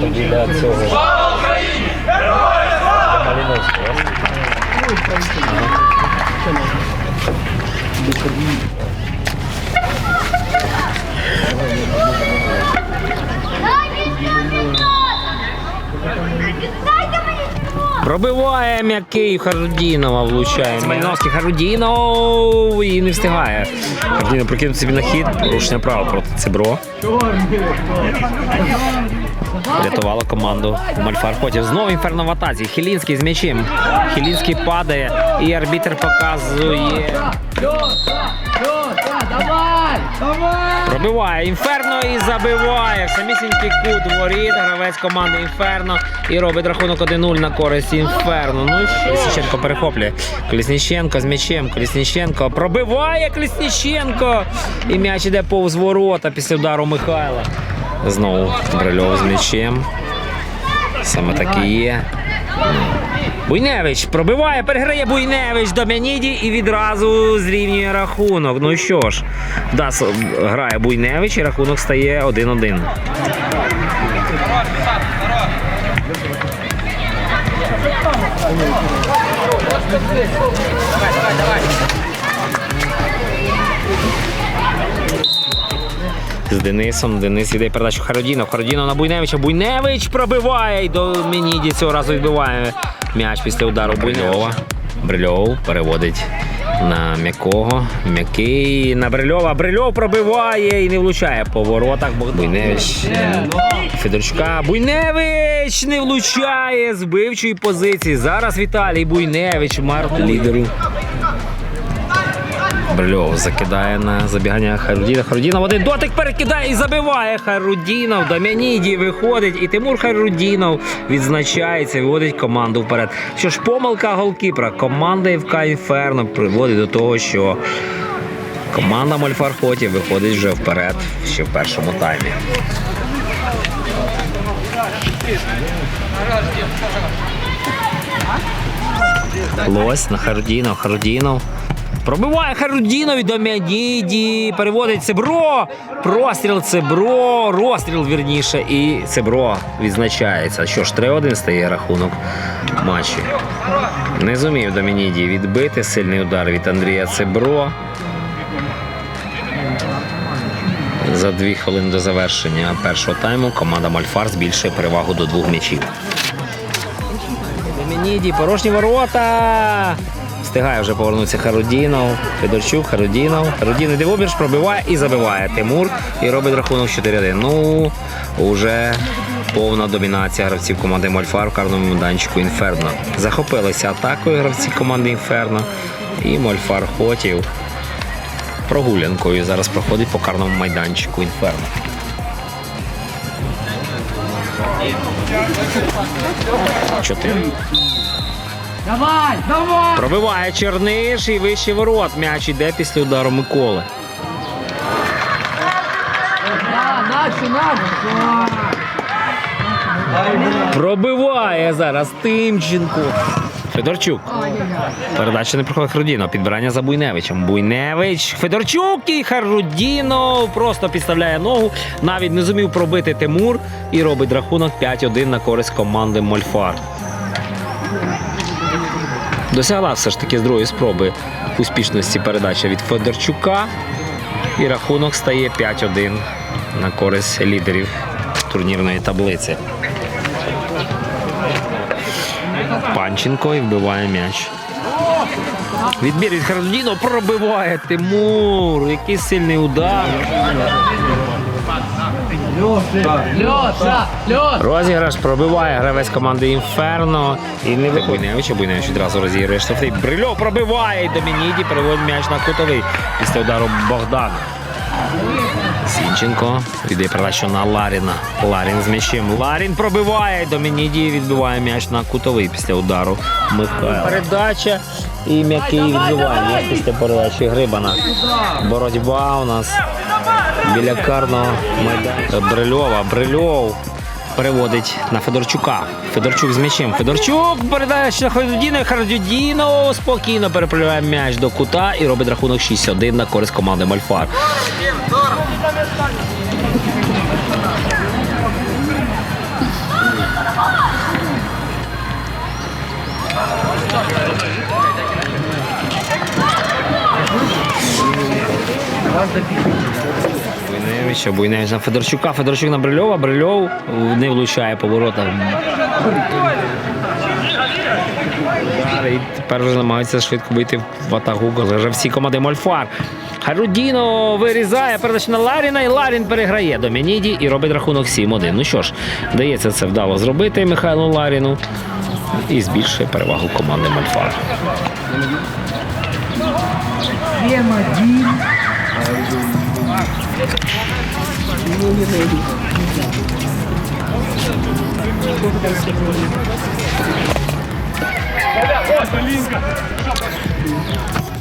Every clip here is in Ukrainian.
Це біля цього. Слава Україні! Героям слава! Малиновського. Пробиває м'який Харудінова, влучає. Малиновський Харудінов і не встигає. Харудінов прикинув собі на хід, порушення права проти Цибро. Врятувала команду Мальфар. Потім знову інферно в атаці. Хілінський з м'ячем. Хілінський падає і арбітр показує. Пробиває інферно і забиває. В Самісінький кут воріт. Гравець команди Інферно і робить рахунок 1-0 на користь Інферно. Ну що? Колісніченко перехоплює. Колісніченко з м'ячем. Колісніченко пробиває Колісніченко. І м'яч іде повз ворота після удару Михайла. Знову Брильов з м'ячем. Саме так і є. Буйневич пробиває, переграє Буйневич до Мяніді і відразу зрівнює рахунок. Ну що ж, Дас грає Буйневич і рахунок стає 1-1. З Денисом. Денис іде передачу Хародінов. Хародінов на Буйневича. Буйневич пробиває і до Меніді цього разу відбиває м'яч після удару Брильова. Брильов переводить на м'якого. М'який на Брильова. Брильов пробиває і не влучає по воротах. Буйневич Федорчука. Буйневич не влучає з бивчої позиції. Зараз Віталій Буйневич, март лідеру. Брильов закидає на забігання Харудіна. Харудінов один дотик перекидає і забиває Харудінов. Дам'яніді виходить. І Тимур Харудінов відзначається, виводить команду вперед. Що ж, помилка голкіпера. Команда ФК Інферно приводить до того, що команда Мольфархотів виходить вже вперед ще в першому таймі. Лось на Харудінов. Харудінов. Пробиває Харудінов і до Мядіді. Переводить Цебро. Простріл Цебро. Розстріл вірніше. І Цебро відзначається. Що ж, 3-1 стає рахунок матчу. Не зумів Домініді відбити сильний удар від Андрія Цебро. За дві хвилини до завершення першого тайму команда Мальфар збільшує перевагу до двох м'ячів. Домініді, порожні ворота. Встигає вже повернутися Харудінов, Федорчук, Харудінов. Харудінов йде в обірж, пробиває і забиває Тимур і робить рахунок 4-1. Ну, уже повна домінація гравців команди Мольфар в карному майданчику Інферно. Захопилися атакою гравці команди Інферно. І Мольфар Хотів прогулянкою зараз проходить по карному майданчику Інферно. Чотири. Давай, давай! Пробиває Черниш і вище ворот. М'яч іде після удару Миколи. Пробиває зараз Тимченко. Федорчук. Передача не проходить Харудінов. Підбирання за Буйневичем. Буйневич. Федорчук і Харудінов просто підставляє ногу. Навіть не зумів пробити Тимур і робить рахунок 5-1 на користь команди Мольфар. Досягла все ж таки з другої спроби успішності передача від Федорчука. І рахунок стає 5-1 на користь лідерів турнірної таблиці. Панченко і вбиває м'яч. Відбір від Хародіно пробиває Тимур. Який сильний удар. Розіграш пробиває гравець команди Інферно. І не ви- Буйневич, Буйневич відразу розігрує штрафний. Брильов пробиває і Домініді переводить м'яч на кутовий після удару Богдана. Сінченко віддає передачу на Ларіна. Ларін з м'ячем. Ларін пробиває. Домініді відбиває м'яч на кутовий після удару Михайла. Передача і м'який відбиває м'яч після передачі Грибана. Боротьба у нас біля карного майдану. Брильова, Брильов переводить на Федорчука. Федорчук з м'ячем. Федорчук передає ще на Харджудіна. Харджудінов спокійно перепливає м'яч до кута і робить рахунок 6-1 на користь команди Мальфар. Вас добить. Буйневича, Буйневич на Федорчука, Федорчук на Брильова, Брильов не влучає по воротах. Удари, І тепер вже намагаються швидко вийти в атаку. Вже всі команди Мольфар. Харудіно вирізає передачу на Ларіна, і Ларін переграє Домініді і робить рахунок 7-1. Ну що ж, вдається це вдало зробити Михайлу Ларіну і збільшує перевагу команди Мольфар.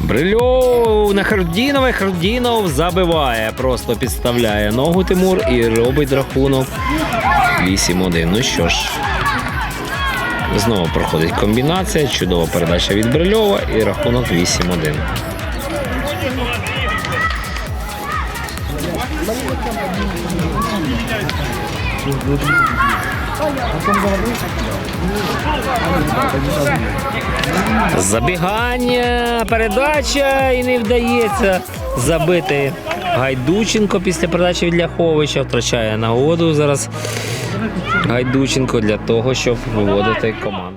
Брильов на Хардінова, Хардінов забиває, просто підставляє ногу Тимур і робить рахунок 8-1. Ну що ж, знову проходить комбінація, чудова передача від Брильова і рахунок 8-1. Забігання, передача і не вдається забити. Гайдученко після передачі від Ляховича втрачає нагоду зараз. Гайдученко для того, щоб виводити команду.